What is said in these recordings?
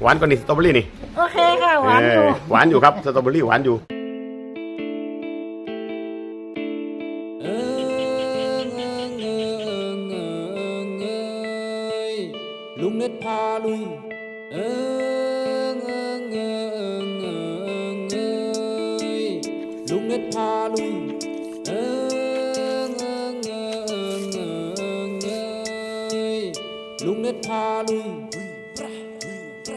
หวานกว่านี่สตรอเบอรี่นี่โอเคค่ะหวานเออยู่อหวานอยู่ครับสตรอเบอรี่หวานอยู่ เอิงเอิงเอิงเอิงเอยลุงเน็ตพาลุย เอิงเอิงเอิงเอิงเอยลุงเน็ตพาลุย เอิงเอิงเอิงเอิงเอยลุงเน็ตพาลุย สวัส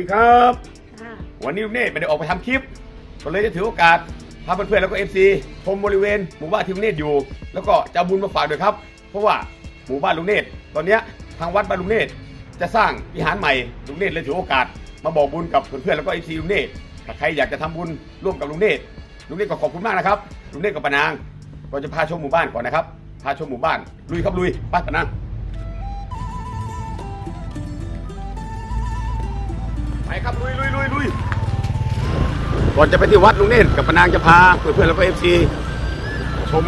ดีครับ ค่ะวันนี้ลุงเนธไม่ได้ออกไปทำคลิป ก็เลยจะถือโอกาสพาเพื่อนๆแล้วก็เอฟซีชมบริเวณหมู่บ้านที่ลุงเนธอยู่ แล้วก็จะเอาบุญมาฝากด้วยครับ เพราะว่าหมู่บ้านลุงเนธตอนเนี้ยทางวัดบ้านลุงเนธจะสร้างวิหารใหม่ลุงเนธเลยถือโอกาส มาบอกบุญกับเพื่อนๆแล้วก็เอฟซีลุงเนธถ้าใครอยากจะทำบุญร่วมกับลุงเนธลุงเนธก็ขอบคุณมากนะครับ ลุงเนธกับปานางก็จะพาชมหมู่บ้านก่อนนะครับ พาชมหมู่บ้าน ลุยครับลุยไป้าปานาง ไปครับลุยลุยลุยลุยก่อนจะไปที่วัดลุงเนตรกับปานางจะพาเพื่อนๆแล้วก็เอฟซีชม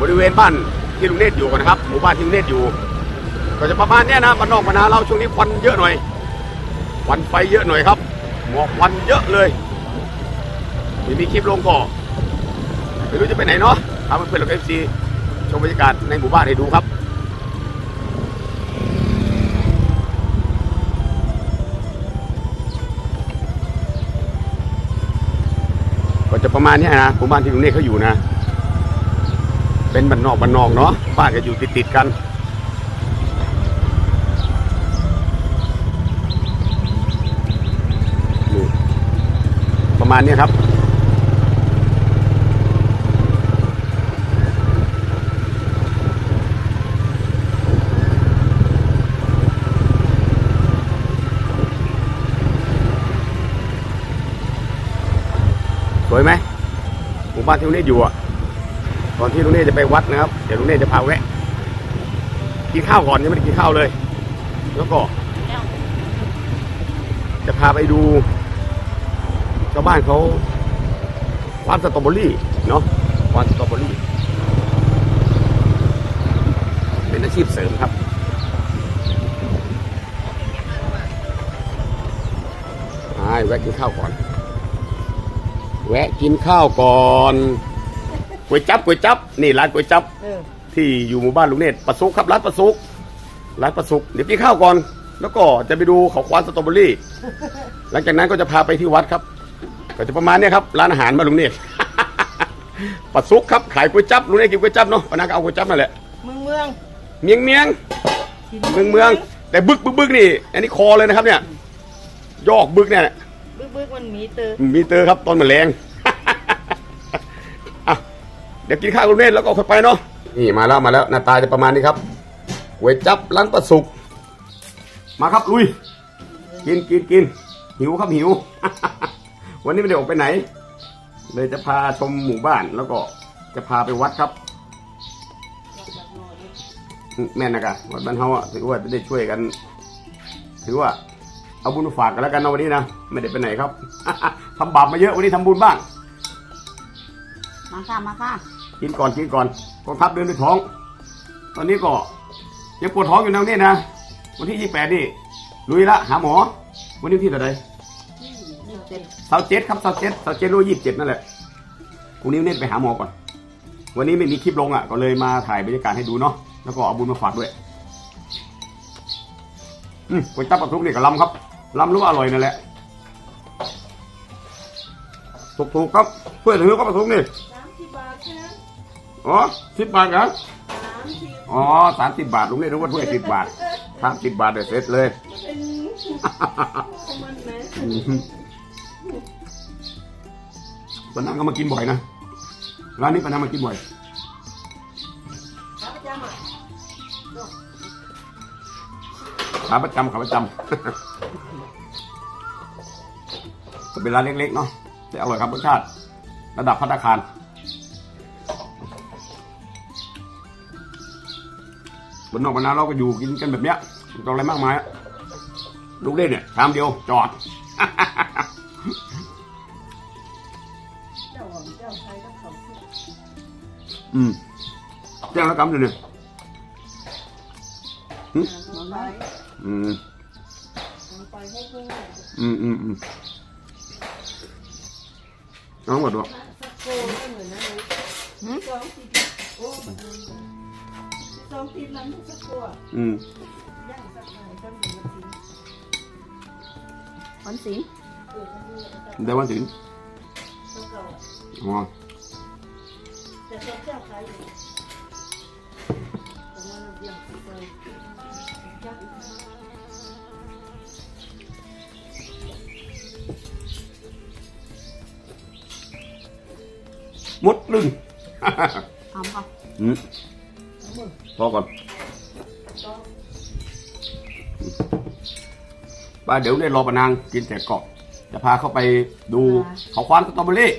บริเวณบ้านที่ลุงเนตรอยู่กันนะครับ หมู่บ้านที่ลุงเนตรอยู่ ก็จะประมาณเนี้ยนะบ้านนอกบ้านนาเราช่วงนี้ควันเยอะหน่อยควันไฟเยอะหน่อยครับหมอกควันเยอะเลยมีมีคลิปลงก็ ไม่รู้จะไปไหนเนาะพาเพื่อนๆแล้วก็เอฟซีชมบรรยากาศในหมู่บ้านให้ดูครับก็จะประมาณนี้นะหมู่บ้านที่ลุงเนธเขาอยู่นะ เป็นบ้านนอกบ้านนอกเนาะบ้านก็อยู่ติดติดๆกันประมาณนี้ครับ วยไหมหมู่บ้านที่ลุงเนธอยู่อะตอนที่ลุงเนธจะไปวัดนะครับ เดี๋ยวลุงเนธจะพาแวะกินข้าวก่อนยังไม่ได้กินข้าวเลย แล้วก็ จะพาไปดูชาวบ้านเขาฟาร์มสตรอเบอรี่เนาะฟาร์มสตรอเบอรี่ เป็นอาชีพเสริมครับไปแวะกินข้าวก่อน แวะกินข้าวก่อนก๋วยจับก๋วยจับ นี่ร้านก๋วยจับ เออที่อยู่หมู่บ้านลุงเนตรประสุกครับร้านประสุกร้านประสุกเดี๋ยวกินข้าวก่อน แล้วก็จะไปดูเขาควานสตรอเบอรี่ หลังจากนั้นก็จะพาไปที่วัดครับ ก็จะประมาณเนี้ยครับร้านอาหารมานลุงเนตร ประสุกครับขายก๋วยจับลุงเนตรกินก๋วยจับเนาะวันนั้นก็เอาก๋วยจับนั่นแหละเมืองเมืองเมียงเมียงกินเมืองเมืองแต่บึกบึกบึกนี่ อันนี้คอเลยนะครับเนี่ย ยอกบึกเนี่ย บึกบึกมันมีเตอมีเตอร์ครับตอนมันแรงอะเดี๋ยวกินข้าวคุณเนตรแล้วก็ค่อยไปเนาะนี่มาแล้วมาแล้วหน้าตาจะประมาณนี้ครับก๋วยจับร้านประสุก มาครับลุย กินกินกินหิวครับหิว วันนี้ไม่ได้ออกไปไหน เลยจะพาชมหมู่บ้านแล้วก็จะพาไปวัดครับ แม่นนะกะวัดบ้านเฮาอะถือว่าจะได้ช่วยกัน ถือว่า เอาบุญมาฝากกันแล้วกันเนาะวันนี้นะไม่ได้ไปไหนครับทำบาปมาเยอะวันนี้ทำบุญบ้าง มาค่ะมาค่ะกินก่อนกินก่อนกองทัพเดินด้วยท้อง ตอนนี้ก็ยังปวดท้องอยู่นะเนี่ยนะวันที่ยี่แปดนี่ลุยละหาหมอ วันนี้วันที่เท่าไหร่นี่เป็นเสาร์เจ็ดครับเสาร์เจ็ดเสาร์เจ็ดรู้ยี่สิบเจ็ดนั่นแหละพรุ่งนี้เน้นไปหาหมอก่อน วันนี้ไม่มีคลิปลงอะก็เลยมาถ่ายบรรยากาศให้ดูเนาะแล้วก็เอาบุญมาฝากด้วยอืมก๋วยจั๊บปลาทุกนี่กับลำครับ ลำรู้ว่าอร่อยนั่นแหละถูกๆครับเพื่อนถือก็ปลาทุกนี่สามสิบบาทแค่นั้นอ๋อสิบบาทครับสามสิบอ๋อสามสิบบาทลุงนี่รู้ว่าถ้วยสิบบาทสามสิบบาทเดี๋ยวเสร็จเลยเป็นของมันนะปานังก็มากินบ่อยนะร้านนี้ปานังมากินบ่อยข้าพเจ้าอะขาประจำขาประจำจะ เป็นร้านเล็กๆเนาะแต่อร่อยครับรสชาติ ระดับพัตตาคารบนนอกบนนาเราก็อยู่กินกันแบบเนี้ยไม่ต้องอะไรมากมายลูกเล่นเนี่ยชามเดียวจอดเจ้าของเจ้าไทยกับเขาอืมแจ้งแล้วกำอยู่เนี่ยมาไปอืมมาไปให้เพื่ออืมอืมอืม น้องหมดวะสักโกไม่เหมือนนะลูกสองทีโอ้สองทีนั้นสักโกอะอืมย่างสักหน่อยก็เหมือนกันวันศีลเกิดทั้งนี้แล้วก็ได้วันถึงตัวเก่าอ๋อแต่ตัวเจ้าใครอยู่แต่ว่าเราเบี่ยงไปยัก มดลึงทำค่ะอืมพอก่อนป้าเดี๋ยวเนี่ยรอปะนางกินแต่เกาะจะพาเข้าไปดูเขาควานสตรอเบอรี่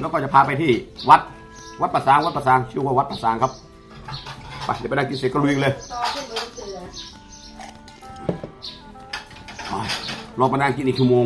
แล้วก็จะพาไปที่วัด วัดประสางวัดประสางชื่อว่าวัดประสางครับไปเดี๋ยวไปนั่งกินเสร็จก็ลุยกันเลยต่อขึ้นบนเสือไปรอปะนางกินอีกชั่วโมง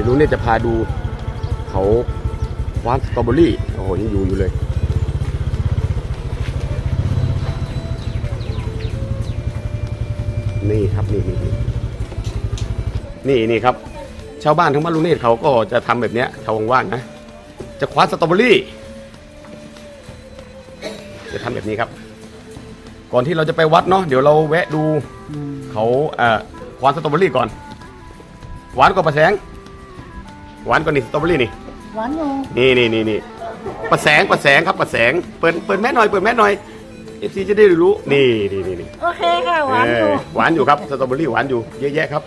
ดี๋ยวลุงเนี่ยจะพาดูเขาคว้านสตรอเบอรี่โอ้โหยังอยู่อยู่เลยนี่ครับนี่นี่นี่นี่นี่ครับ ชาวบ้านทั้งบ้านลุงเนตเขาก็จะทำแบบเนี้ยชาวว่างๆนะ จะคว้านสตรอเบอรี่ จะทำแบบนี้ครับ ก่อนที่เราจะไปวัดเนาะเดี๋ยวเราแวะดูเขาเอ่อคว้านสตรอเบอรี่ก่อน หวานกว่าปลาแสง หวานกว่านี่สตรอเบอรี่นี่หวานอยู่นี่นี่นี่นี่ปลาแสงปลาแสงครับปลาแสงเปิดเปิดแม่หน่อยเปิดแม่หน่อยเอฟซีจะได้รู้นี่นี่นี่นี่โอเคค่ะหวานอยู่เออหวานอยู่ครับสตรอเบอรี่หวานอยู่เยอะแยะครับ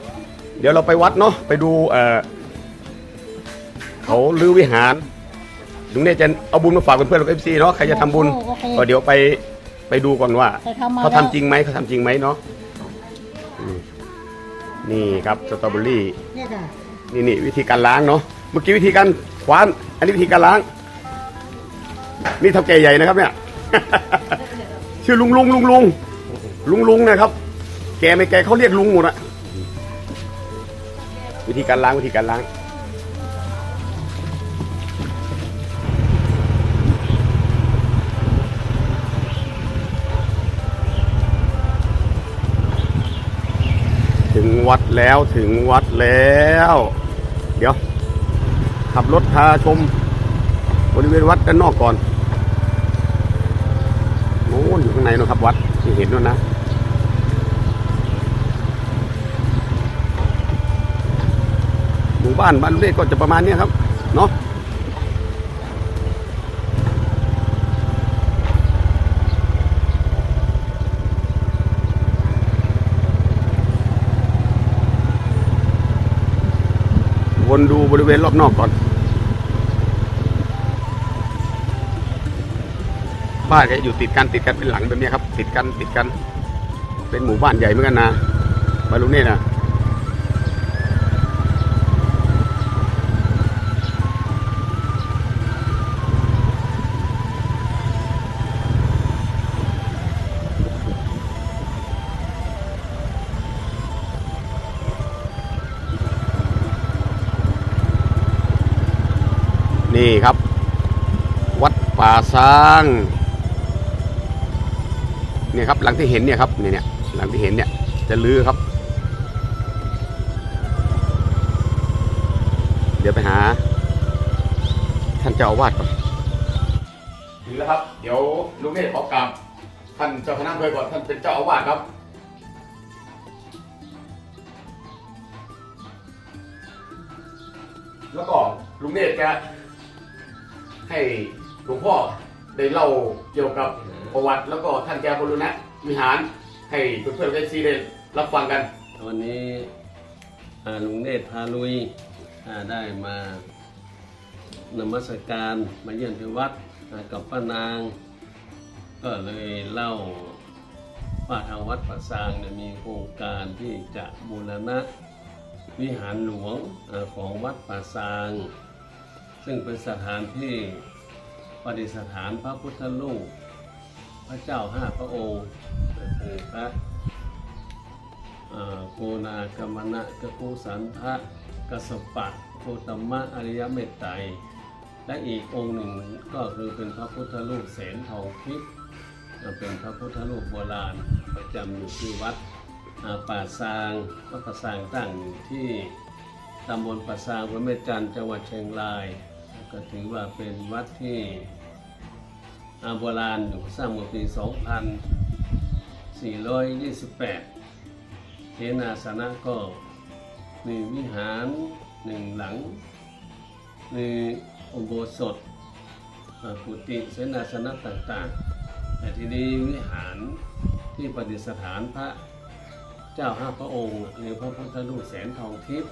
เดี๋ยวเราไปวัดเนาะไปดูเออเขาลือวิหารลุงเนี่ยจะเอาบุญมาฝากเพื่อนๆกับเอฟซีเนาะใครจะทำบุญโอเคก็เดี๋ยวไปไปดูก่อนว่าใครทำมาเขาแล้วทำจริงไหมเขาทำจริงไหมเนาะอืมนี่ครับสตรอเบอรี่ เนี่ยจ้ะ นี่นี่วิธีการล้างเนาะเมื่อกี้วิธีการคว้าน อันนี้วิธีการล้าง นี่เท่าแก่ใหญ่นะครับ เนี่ย ชื่อลุงลุงลุงลุงลุงลุงนะครับ แกไม่แกเขาเรียกลุงหมดอะวิธีการล้างวิธีการล้างถึงวัดแล้วถึงวัดแล้ว ดี๋ยวขับรถพาชมบริเวณวัดด้านนอกก่อนโน้นอยู่ข้างในนะครับวัดที่เห็นนู่นนะหมู่บ้านบ้านเล็ก็จะประมาณนี้ครับเนาะ วนดูบริเวณรอบนอกก่อน บ้านก็อยู่ติดกันติดกันเป็นหลังแบบนี้ครับ ติดกันติดกัน เป็นหมู่บ้านใหญ่เหมือนกันนะมาลุงเนี่ยนะ ป่าซางเนี่ยครับหลังที่เห็นเนี่ยครับเนี่ยเนี่ยหลังที่เห็นเนี่ยจะลื้อครับ เดี๋ยวไปหา ท่านเจ้าอาวาสก่อนถึงแล้วครับ เดี๋ยวลุงเนตขอกราบท่านเจ้าคณะอำเภอก่อนท่านเป็นเจ้าอาวาสครับแล้วก็ลุงเนตรจะให้ หลวงพ่อได้เล่าเกี่ยวกับประวัติแล้วก็ท่านแกบรุณะวิหารให้เพื่อนๆเอซีได้รับฟังกัน วันนี้ลุงเนตรพาลุยได้มานมัสการมาเยี่ยมที่วัดกับป้านาง ก็เลยเล่าว่าทางวัดประสางมีโครงการที่จะบูรณะวิหารหลวงของวัดป่าซาง ซึ่งเป็นสถานที่ ประดิษฐานพระพุทธรูปพระเจ้าห้าพระองค์ก็คือพระโกนากรรมนะกกุสันทะกสสปะโคตมะอริยเมตไตรและอีกองค์หนึ่งก็คือเป็นพระพุทธรูปเสนทองทิพย์เป็นพระพุทธรูปโบราณประจำอยู่ที่วัดป่าซางวัดป่าซางตั้งอยู่ที่ตำบลป่าซางอำเภอแม่จันจังหวัดเชียงราย ก็ถือว่าเป็นวัดที่อาโบราณอยู่สร้างเมื่อปี 2428เสนาสนะก็มีวิหารหนึ่งหลัง มีอุโบสถกุฏิเสนาสนะต่างๆ แต่ที่นี้วิหารที่ประดิษฐานพระเจ้าห้าพระองค์หรือพระพุทธรูปแสนทองทิพย์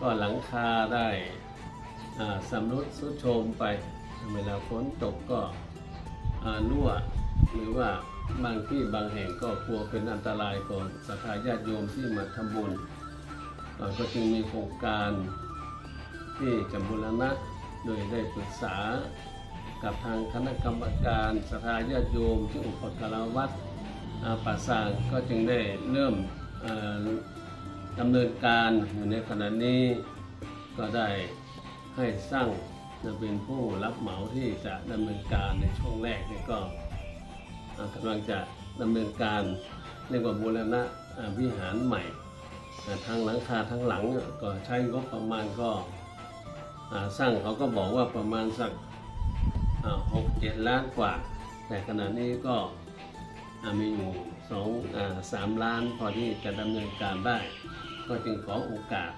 ก็หลังคาได้ สำรุดสุดโทรมไป เวลาฝนตกก็รั่ว หรือว่าบางที่บางแห่งก็กลัวเป็นอันตรายก่อนศรัทธาญาติโยมที่มาทำบุญอ่าก็จึงมีโครงการที่จะบูรณะโดยได้ปรึกษากับทางคณะกรรมการศรัทธาญาติโยมที่อุปการวัดป่าสางก็จึงได้เริ่มดำเนินการอยู่ในขณะนี้ก็ได้ ให้สร้างจะเป็นผู้รับเหมาที่จะดำเนินการในช่วงแรกนี่ก็อ่ากำลังจะดำเนินการเรียกว่าบูรณะวิหารใหม่ทางหลังคาทั้งหลังก็ใช้งบประมาณก็สร้างเขาก็บอกว่าประมาณสักหกเจ็ดล้านกว่า แต่ขณะนี้ก็มีอยู่สองสามล้านพอที่จะดำเนินการได้ ก็จึงขอโอกาส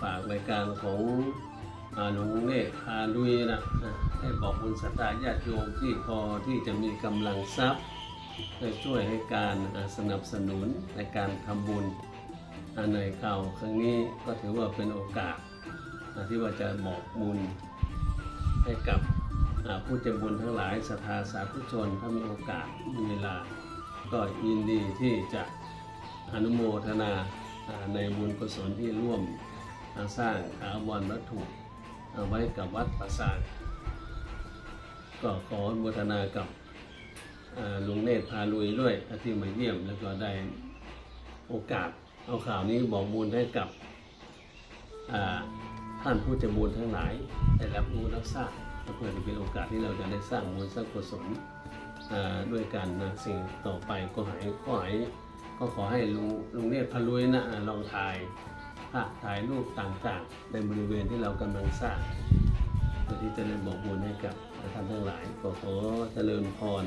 ฝากรายการของ หลวงเนตรพาลุยนะให้บอกบุญศรัทธาญาติโยมที่พอที่จะมีกำลังทรัพย์ได้ช่วยให้การสนับสนุนในการทำบุญในข่าวครั้งนี้ก็ถือว่าเป็นโอกาสที่ว่าจะบอกบุญให้กับผู้ใจบุญทั้งหลายศรัทธาสาธุชนถ้ามีโอกาสมีเวลา ก็ยินดีที่จะอนุโมทนาในบุญกุศลที่ร่วมสร้างถาวรวัตถุ เอาไว้กับวัดประสาทก็ขออนุโมทนากับลุงเนตรพาลุยด้วยที่มาเยี่ยมแล้วก็ได้โอกาสเอาข่าวนี้บอกบุญให้กับท่านผู้ใจบุญทั้งหลายได้รับรู้รับทราบเพื่อเป็นโอกาสที่เราจะได้สร้างบุญสร้างกุศลด้วยกันนะสิ่งต่อไปก็หายก็หายก็ขอให้ลุงลุงเนตรพลุยนะลองถ่าย ภาพถ่ายรูปต่างๆ ในบริเวณที่เรากำลังสร้างเพื่อที่จะได้บอกบุญให้กับท่านทั้งหลายก็ขอเจริญพร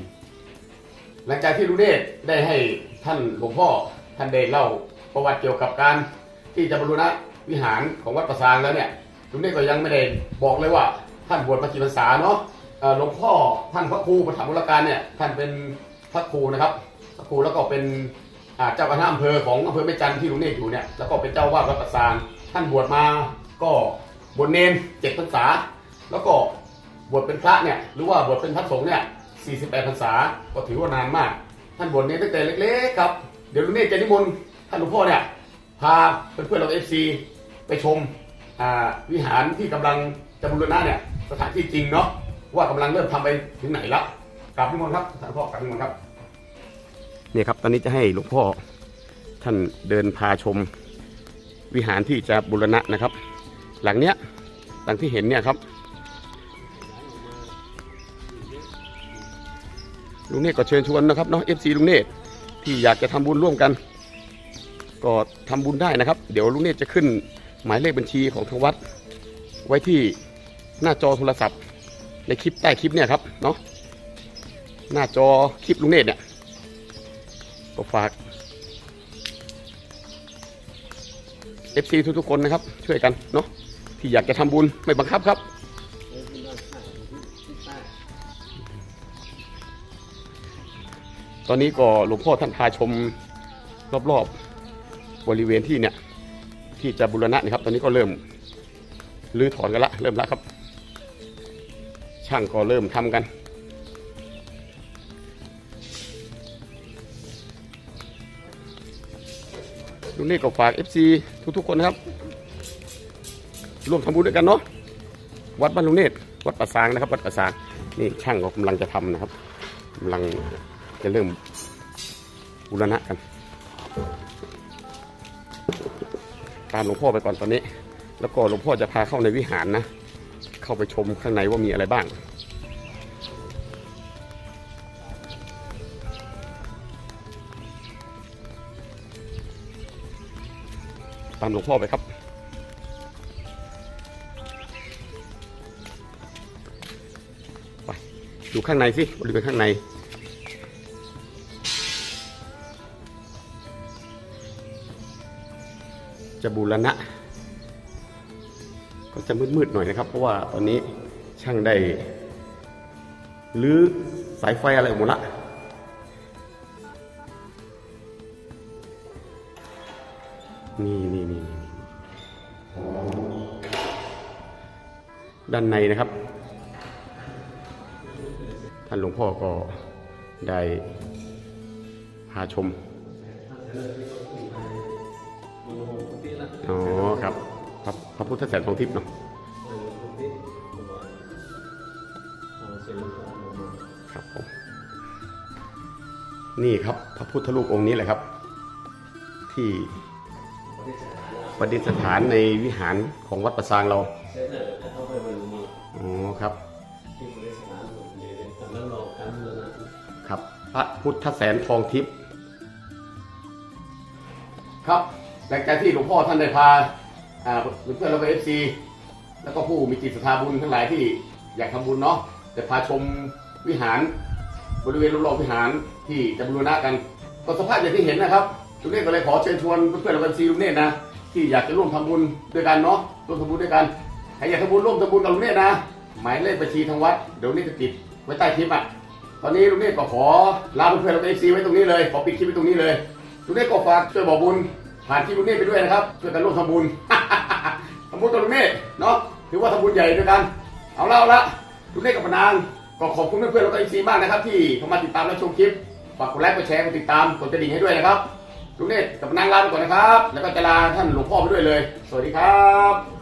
หลังจากที่ลุงเนตรได้ให้ท่านหลวงพ่อท่านได้เล่าประวัติเกี่ยวกับการที่จะบรรลุวิหารของวัดประสางแล้วเนี่ยลุงเนตรก็ยังไม่ได้บอกเลยว่าท่านบวชมากี่พรรษาเนาะหลวงพ่อท่านพระครูปฐมบุรการเนี่ยท่านเป็นพระครูนะครับพระครูแล้วก็เป็น เจ้าคณะอำเภอของอำเภอแม่จันที่ลุงเนตรอยู่เนี่ยแล้วก็เป็นเจ้าวาดวัดประสางท่านบวชมาก็บวชเนนเจ็ดพรรษา แล้วก็บวชเป็นพระเนี่ยหรือว่าบวชเป็นพระสงฆ์เนี่ย48พรรษาก็ถือว่านานมาก ท่านบวชเนี่ยตั้งแต่เล็กๆครับเดี๋ยวลุงเนตรจะนิมนต์ท่านหลวงพ่อเนี่ยพาเพื่อนๆเราเอฟซีไปชมวิหารที่กำลังจะบูรณะเนี่ยสถานที่จริงเนาะว่ากำลังเริ่มทำไปถึงไหนแล้วกราบนิมนต์ครับท่านพ่อกราบนิมนต์ครับ เนี่ยครับ ตอนนี้จะให้หลวงพ่อท่านเดินพาชมวิหารที่จะบูรณะนะครับ หลังเนี้ยหลังที่เห็นเนี่ยครับลุงเนตรก็เชิญชวนนะครับเนาะ FC ลุงเนตรที่อยากจะทำบุญร่วมกัน ก็ทำบุญได้นะครับ เดี๋ยวลุงเนตรจะขึ้นหมายเลขบัญชีของทางวัด ไว้ที่หน้าจอโทรศัพท์ ในคลิปใต้คลิปเนี่ยครับเนาะหน้าจอคลิปลุงเนตรเนี่ย ก็ฝาก FC ทุกๆคนนะครับ ช่วยกันเนาะที่อยากจะทำบุญไม่บังคับครับ ตอนนี้ก็หลวงพ่อท่านพาชมรอบๆบริเวณที่เนี่ย ที่จะบูรณะนะครับ ตอนนี้ก็เริ่มรื้อถอนกันละ เริ่มแล้วครับ ช่างก็เริ่มทำกัน งเนธก็ฝาก FC ทุกๆคนนะครับ ร่วมทำบุญด้วยกันเนาะวัดบ้านลุงเนตรวัดประสางนะครับ วัดประสางนี่ช่างก็กำลังจะทำนะครับกำลังจะเริ่มบูรณะกัน ตามหลวงพ่อไปก่อนตอนนี้ แล้วก็หลวงพ่อจะพาเข้าในวิหารนะ เข้าไปชมข้างในว่ามีอะไรบ้างามหลวงพ่อไปครับ ไปดูข้างในสิบริเวณข้างในจะบูรณะ ก็จะมืดๆหน่อยนะครับ เพราะว่าตอนนี้ช่างได้รื้อสายไฟอะไรออกหมดละ นี่นี่นี่ด้านในนะครับ ท่านหลวงพ่อก็ได้พาชมอ๋อครับพระพระพุทธแสนทองทิพย์เนาะครับผมนี่ครับพระพุทธรูปองค์นี้แหละครับ ที่ ประดิษฐานในวิหารของวัดประซางเราอ๋อครับ ครับ พระพุทธแสนทองทิพย์ครับหลังจากที่หลวงพ่อท่านได้พาเพื่อนเราไปเอฟซีแล้วก็ผู้มีจิตศรัทธาบุญทั้งหลายที่อยากทำบุญเนาะจะพาชมวิหาร บริเวณรอบๆวิหารที่จะบูรณะกันก็สภาพอย่างที่เห็นนะครับลุงเนธก็เลยขอเชิญชวนเพื่อนๆเราเป็นซีลุงเนธนะ ที่อยากจะร่วมทำบุญด้วยกันเนาะร่วมทำบุญด้วยกันใครอยากทำบุญร่วมทำบุญกับลุงเนธนะ หมายเลขบัญชีทางวัดเดี๋ยวนี้จะติดไว้ใต้คลิปอะตอนนี้ลุงเนธก็ขอลาเพื่อนๆเราเป็นซีไว้ตรงนี้เลยขอปิดคลิปไว้ตรงนี้เลยลุงเนธก็ฝากช่วยบอกบุญผ่านคลิปลุงเนธไปด้วยนะครับช่วยกันร่วมทำบุญ ทำบุญกับลุงเนธเนาะถือว่าทำบุญใหญ่ด้วยกัน เอาละเอาละลุงเนธกับปานางก็ขอบคุณเพื่อนๆเราเป็นซีมากนะครับที่เข้ามาติดตามและชมคลิปฝากกดไลค์กดแชร์กดติดตามกดกระดิ่งให้ด้วยนะครับ ลุงเนตกับนางลาไปก่อนนะครับ แล้วก็จะลาท่านหลวงพ่อไปด้วยเลย สวัสดีครับ